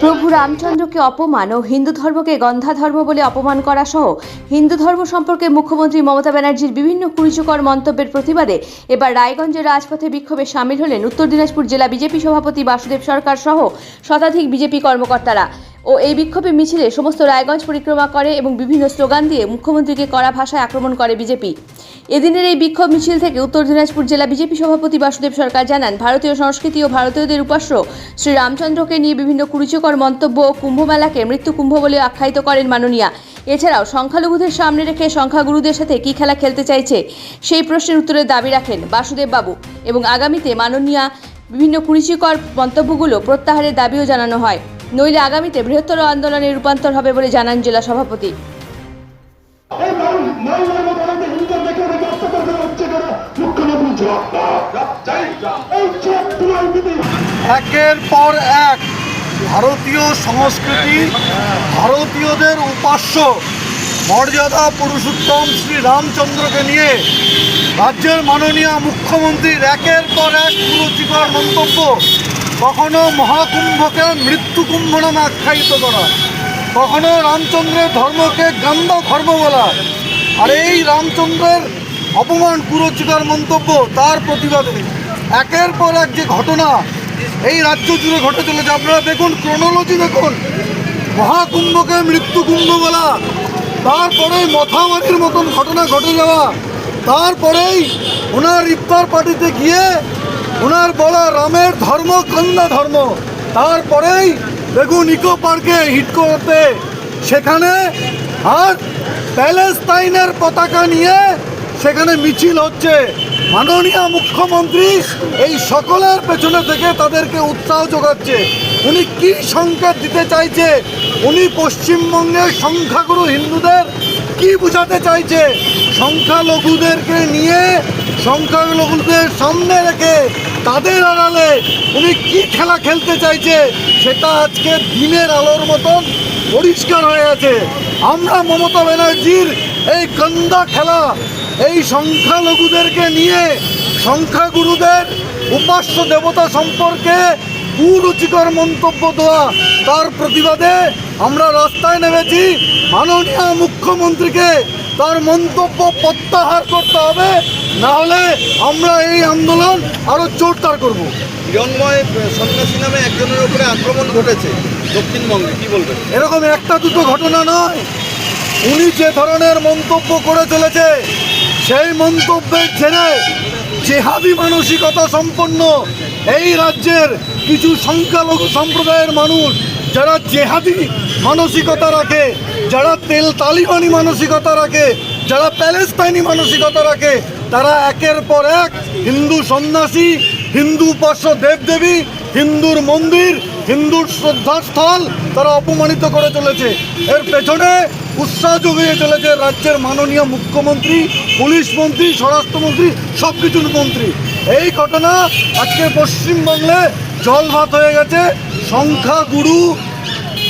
প্রভু রামচন্দ্রকে অপমান ও হিন্দু ধর্মকে গন্ধা ধর্ম বলে অপমান করা সহ হিন্দু ধর্ম সম্পর্কে মুখ্যমন্ত্রী মমতা ব্যানার্জির বিভিন্ন কুরুচিকর মন্তব্যের প্রতিবাদে এবার রায়গঞ্জের রাজপথে বিক্ষোভে সামিল হলেন উত্তর দিনাজপুর জেলা বিজেপি সভাপতি বাসুদেব সরকার সহ শতাধিক বিজেপি কর্মকর্তারা। ও এই বিক্ষোভে মিছিলে সমস্ত রায়গঞ্জ পরিক্রমা করে এবং বিভিন্ন স্লোগান দিয়ে মুখ্যমন্ত্রীকে কড়া ভাষায় আক্রমণ করে বিজেপি। এদিনের এই বিক্ষোভ মিছিল থেকে উত্তর দিনাজপুর জেলা বিজেপি সভাপতি বাসুদেব সরকার জানান, ভারতীয় সংস্কৃতি ও ভারতীয়দের উপাস্য শ্রী রামচন্দ্রকে নিয়ে বিভিন্ন কুরুচিকর মন্তব্য ও কুম্ভমেলাকে মৃত্যু কুম্ভ বলে আখ্যায়িত করেন মাননীয়া। এছাড়াও সংখ্যালঘুদের সামনে রেখে সংখ্যাগুরুদের সাথে কী খেলা খেলতে চাইছে সেই প্রশ্নের উত্তরের দাবি রাখেন বাসুদেব বাবু এবং আগামীতে মাননীয়া বিভিন্ন কুরুচিকর মন্তব্যগুলো প্রত্যাহারের দাবিও জানানো হয়। নইলে আগামীতে বৃহত্তর আন্দোলনে রূপান্তর হবে বলে জানান জেলা সভাপতি একের পর এক ভারতীয় সংস্কৃতি ভারতীয়দের উপাস্য মর্যাদা পুরুষোত্তম শ্রী রামচন্দ্রকে নিয়ে রাজ্যের মাননীয় মুখ্যমন্ত্রীর একের পর এক কুরুচিকর মন্তব্য কখনো মহাকুম্ভকে মৃত্যুকুম্ভ নামে আখ্যায়িত করা, কখনো রামচন্দ্রের ধর্মকে গান্ধ ধর্ম বলা। আর এই রামচন্দ্রের অপমান, কুরুচিকর মন্তব্য, তার প্রতিবাদে একের পর এক যে ঘটনা এই রাজ্য জুড়ে ঘটে চলেছে। আপনারা দেখুন ক্রোনোলজি দেখুন। মহাকুম্ভকে মৃত্যুকুম্ভ বলা, তারপরে মথামারির মতন ঘটনা ঘটে যাওয়া, তারপরেই ওনার ইফতার পার্টিতে গিয়ে ওনার বলা রামের ধর্ম কন্দা ধর্ম। তারপরেই দেখুন ইকো পার্কে হিট করতে। সেখানে আর প্যালেস্তাইনের পতাকা নিয়ে সেখানে মিছিল হচ্ছে। মাননীয় মুখ্যমন্ত্রী এই সকলের পেছনে থেকে তাদেরকে উৎসাহ যোগাচ্ছে। উনি কি সংকেত দিতে চাইছে? উনি পশ্চিমবঙ্গের সংখ্যাগুরু হিন্দুদের কি বোঝাতে চাইছে? সংখ্যালঘুদেরকে নিয়ে, সংখ্যালঘুদের সামনে রেখে তাদের আড়ালে উনি কি খেলা খেলতে চাইছে, সেটা আজকে দিনের আলোর মতন পরিষ্কার হয়ে আছে আমরা মমতা ব্যানার্জির এই গন্দা খেলা, এই সংখ্যালঘুদেরকে নিয়ে সংখ্যাগুরুদের উপাস্য দেবতা সম্পর্কে কুরুচিকর মন্তব্য দেওয়া, তার প্রতিবাদে আমরা রাস্তায় নেমেছি মাননীয় মুখ্যমন্ত্রীকে তার মন্তব্য প্রত্যাহার করতে হবে না হলে আমরা এই আন্দোলন আরও জোরদার করব। হিরণময় সন্ন্যাসী নামে একজনের উপরে আক্রমণ ঘটেছে দক্ষিণবঙ্গে কি বলবেন? এরকম একটা দুটো ঘটনা নয়। উনি যে ধরনের মন্তব্য করে চলেছে সেই মন্তব্যের জেনে জেহাদি মানসিকতা সম্পন্ন এই রাজ্যের কিছু সংখ্যালঘু সম্প্রদায়ের মানুষ, যারা জেহাদি মানসিকতা রাখে, যারা তেল তালিবানি মানসিকতা রাখে, যারা প্যালেস্তাইনি মানসিকতা রাখে, তারা একের পর এক হিন্দু সন্ন্যাসী, হিন্দু উপাস্য দেবদেবী, হিন্দুর মন্দির, হিন্দুর শ্রদ্ধাস্থল তারা অপমানিত করে চলেছে। এর পেছনে উৎসাহ যোগিয়ে চলেছে রাজ্যের মাননীয় মুখ্যমন্ত্রী, পুলিশ মন্ত্রী, স্বরাষ্ট্রমন্ত্রী সব কিছুর মন্ত্রী। এই ঘটনা আজকে পশ্চিমবঙ্গে জলভাত হয়ে গেছে। সংখ্যাগুরু,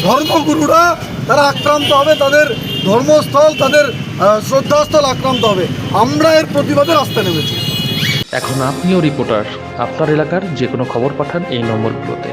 ধর্মগুরুরা তারা আক্রান্ত হবে, তাদের ধর্মস্থল, তাদের শ্রদ্ধাস্থল আক্রান্ত হবে। আমরা এর প্রতিবাদে রাস্তায় নেমেছি। এখন আপনিও রিপোর্টার আপনার এলাকার যে কোনো খবর পাঠান এই নম্বরগুলোতে।